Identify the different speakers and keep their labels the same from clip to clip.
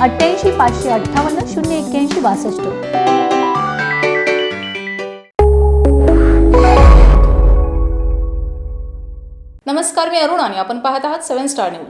Speaker 1: अठ्ठ्याऐंशी पाचशे अठ्ठावन्न शून्य एक्क्याऐंशी बासष्ट.
Speaker 2: नमस्कार मी अरुण आणि आपण पाहत आहात सेव्हन स्टार न्यूज.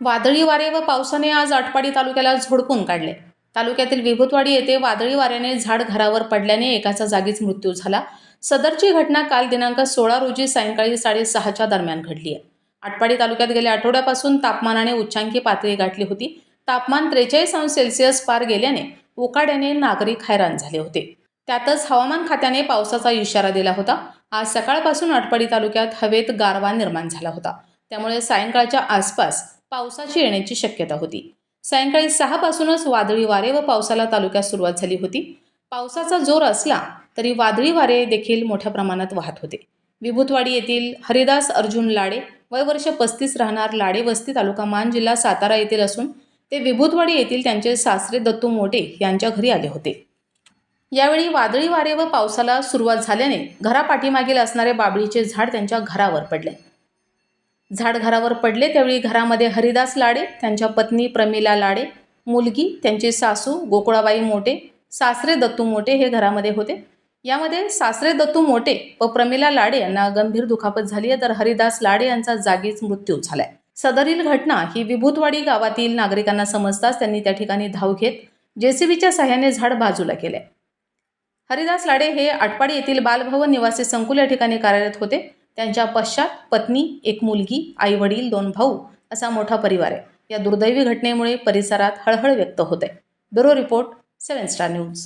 Speaker 2: वादळी वारे व पावसाने आज आटपाडी तालुक्याला झोडपून काढले. तालुक्यातील विभूतवाडी येथे वादळी वाऱ्याने झाड घरावर पडल्याने एकाचा जागीच मृत्यू झाला. सदरची घटना काल दिनांक सोळा रोजी सायंकाळी साडेसहाच्या दरम्यान घडली आहे. आटपाडी तालुक्यात गेल्या आठवड्यापासून तापमानाने उच्चांकी पातळी गाठली होती. तापमान त्रेचाळीस अंश सेल्सिअस पार गेल्याने उकाड्याने नागरिक हैराण झाले होते. त्यातच हवामान खात्याने पावसाचा इशारा दिला होता. आज सकाळपासून आटपाडी तालुक्यात हवेत गारवा निर्माण झाला होता. त्यामुळे सायंकाळच्या आसपास पावसाची येण्याची शक्यता होती. सायंकाळी सहापासूनच वादळी वारे व पावसाला तालुक्यात सुरुवात झाली होती. पावसाचा जोर असला तरी वादळी वारे देखील मोठ्या प्रमाणात वाहत होते. विभूतवाडी येथील हरिदास अर्जुन लाडे वय वर्ष पस्तीस राहणार लाडे वस्ती तालुका मान जिल्हा सातारा येथील असून ते विभूतवाडी येथील त्यांचे सासरे दत्तू मोटे यांच्या घरी आले होते. यावेळी वादळी वारे व पावसाला सुरुवात झाल्याने घरापाठीमागील असणारे बाबळीचे झाड त्यांच्या घरावर पडले. झाड घरावर पडले त्यावेळी घरामध्ये हरिदास लाडे त्यांच्या पत्नी प्रमिला लाडे मुलगी त्यांची सासू गोकुळाबाई मोटे सासरे दत्तू मोटे हे घरामध्ये होते. यामध्ये सासरे दत्तू मोटे व प्रमिला लाडे यांना गंभीर दुखापत झाली आहे तर हरिदास लाडे यांचा जागीच मृत्यू झालाय. सदरील घटना ही विभूतवाडी गावातील नागरिकांना समजताच त्यांनी त्या ठिकाणी धाव घेत जेसीबीच्या सहाय्याने झाड बाजूला केले. हरिदास लाडे हे आटपाडी येथील बालभवन निवासी संकुल या ठिकाणी कार्यरत होते. त्यांच्या पश्चात पत्नी एक मुलगी आई वडील दोन भाऊ असा मोठा परिवार आहे. या दुर्दैवी घटनेमुळे परिसरात हळहळ व्यक्त होते bureau report seven star news.